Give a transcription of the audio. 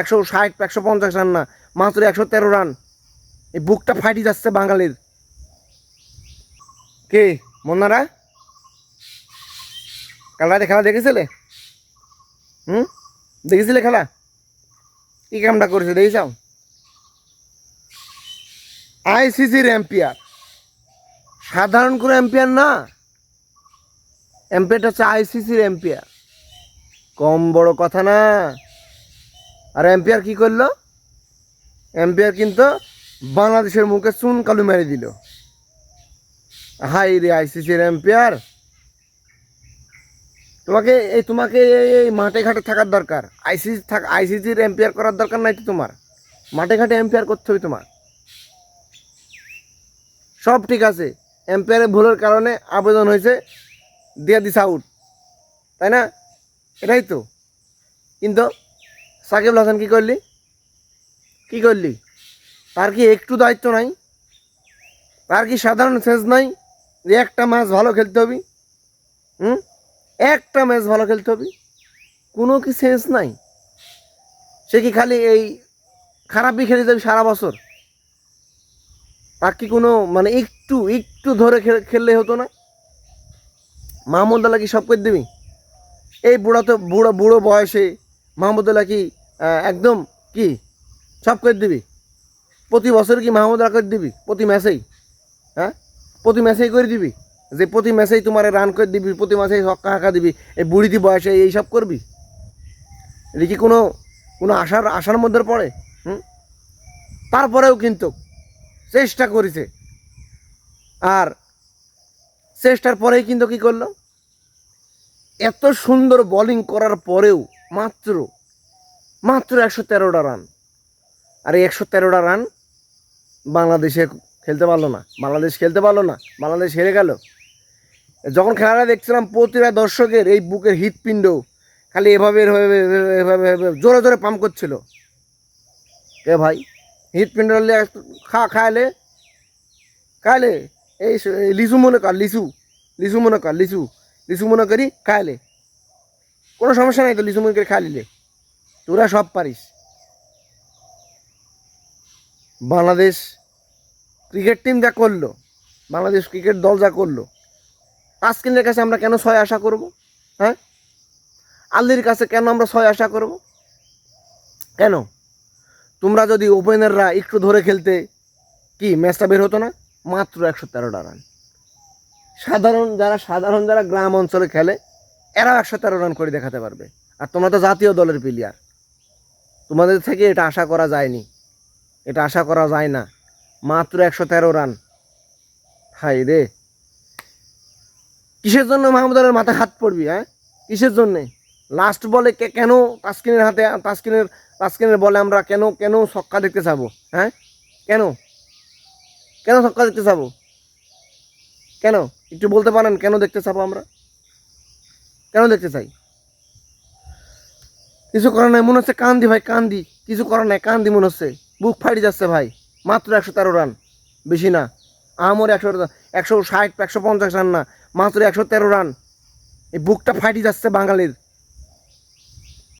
একশো ষাট, একশো পঞ্চাশ রান না, মাত্র একশো তেরো রান। এই বুকটা ফাটি যাচ্ছে বাঙালির। কে? মন্নারা? কাল রাতে খেলা দেখেছিলে? হুম? দেখেছিলে খেলা? কি কামটা করেছে দেখেছাও আইসিসির এম্পিয়ার সাধারণ কোনো এম্পিয়ার না। এম্পিয়ারটা হচ্ছে আইসিসির এম্পিয়ার কম বড় কথা না। আর এম্পিয়ার কি করল? এম্পিয়ার কিন্তু বাংলাদেশের মুখে চুন কালু মেরে দিল। হাই রে আইসিসির এম্পিয়ার। তোমাকে এই, তোমাকে এই- মাঠে ঘাটে থাকার দরকার। আইসিসি থাক আইসিসির এম্পিয়ার করার দরকার নাই তো তোমার। মাঠে ঘাটে এম্পিয়ার করতে হবে তোমার। সব ঠিক আছে। এম্পায়ারের ভুলের কারণে আবেদন হয়েছে। দিয়ে দিস আউট তাই না? এটাই তো। কিন্তু সাকিব হাসান কী করলি? কী করলি? তার কি একটু দায়িত্ব নাই? তার কি সাধারণ সেন্স নাই? যে একটা ম্যাচ ভালো খেলতে হবে? হুম? একটা ম্যাচ ভালো খেলতে হবে? কোনো কি সেন্স নাই? সে কি খালি এই খারাপই খেলে যাবে সারা বছর? তার কি কোনো মানে একটু একটু ধরে খেললে হতো না? মাহমুদুল্লাহ কি সব করে দিবি? এই বুড়া তো বুড়ো বুড়ো বয়সে মাহমুদুল্লাহ কি একদম কি? সব করে দিবি? প্রতি বছর কি মাহমুদুল্লাহ করে দিবি? প্রতি ম্যাচেই হ্যাঁ? প্রতি ম্যাচেই করে দিবি? যে প্রতি ম্যাচেই তোমার রান করে দিবি, প্রতি ম্যাচেই হক্কা হাঁকা দিবি, এই বুড়িতি বয়সে এই সব করবি? এটা কি কোনো কোনো আশার আশার মধ্যে পড়ে? হুম? তারপরেও কিন্তু চেষ্টা করেছে। আর চেষ্টার পরেই কিন্তু কি করল? এত সুন্দর বোলিং করার পরেও মাত্র মাত্র একশো তেরোটা রান আর এই একশো তেরোটা রান বাংলাদেশে খেলতে পারল না। বাংলাদেশ খেলতে পারল না, বাংলাদেশ হেরে গেল। যখন খেলাটা দেখছিলাম, প্রতিটা দর্শকের এই বুকের হৃৎপিণ্ড খালি এভাবে এভাবে এভাবে জোরে জোরে পাম্প করছিল। এ ভাই? হৃৎপিণ্ড খা, খাইলে? খাইলে? এই লিচু মনে কর লিচু লিচু মনে কর লিচু লিচু মনে করি, খাইলে। কোনো সমস্যা নাই তো লিচু করে খাইলে তোরা সব পারিস। বাংলাদেশ ক্রিকেট টিম যা করল, বাংলাদেশ ক্রিকেট দল যা করল তাসকিনের কাছে আমরা কেন ছয় আশা করব হ্যাঁ? আল্লির কাছে কেন আমরা ছয় আশা করব? কেন? তোমরা যদি ওপেনাররা একটু ধরে খেলতে, কি, ম্যাচটা বের হতো না? মাত্র একশো তেরোটা রান সাধারণ যারা সাধারণ যারা গ্রাম অঞ্চলে খেলে এরাও একশো তেরো রান করে দেখাতে পারবে। আর তোমরা তো জাতীয় দলের প্লেয়ার তোমাদের থেকে এটা আশা করা যায়নি। এটা আশা করা যায় না। মাত্র একশো তেরো রান হাই রে। কিসের জন্য মাহমুদ আলের মাথায় হাত পড়বি হ্যাঁ? কিসের জন্যে? লাস্ট বলে কেন তাস্কিনের হাতে, তাস্কিনের তাস্কিনের বলে আমরা কেন কেন ছক্কা দেখতে চাবো হ্যাঁ? কেন? কেন ছক্কা দেখতে চাবো কেন? একটু বলতে পারেন, কেন দেখতে চাবো আমরা? কেন দেখতে চাই? কিছু করার নাই, মনে হচ্ছে কান্দি ভাই, কান্দি। কিছু করার নাই, কান্দি মনে হচ্ছে। বুক ফাটি যাচ্ছে ভাই, মাত্র একশো তেরো রান, বেশি না। আমার একশো একশো ষাট, একশো পঞ্চাশ রান না, মাত্র একশো তেরো রান। এই বুকটা ফাটি যাচ্ছে বাঙালির।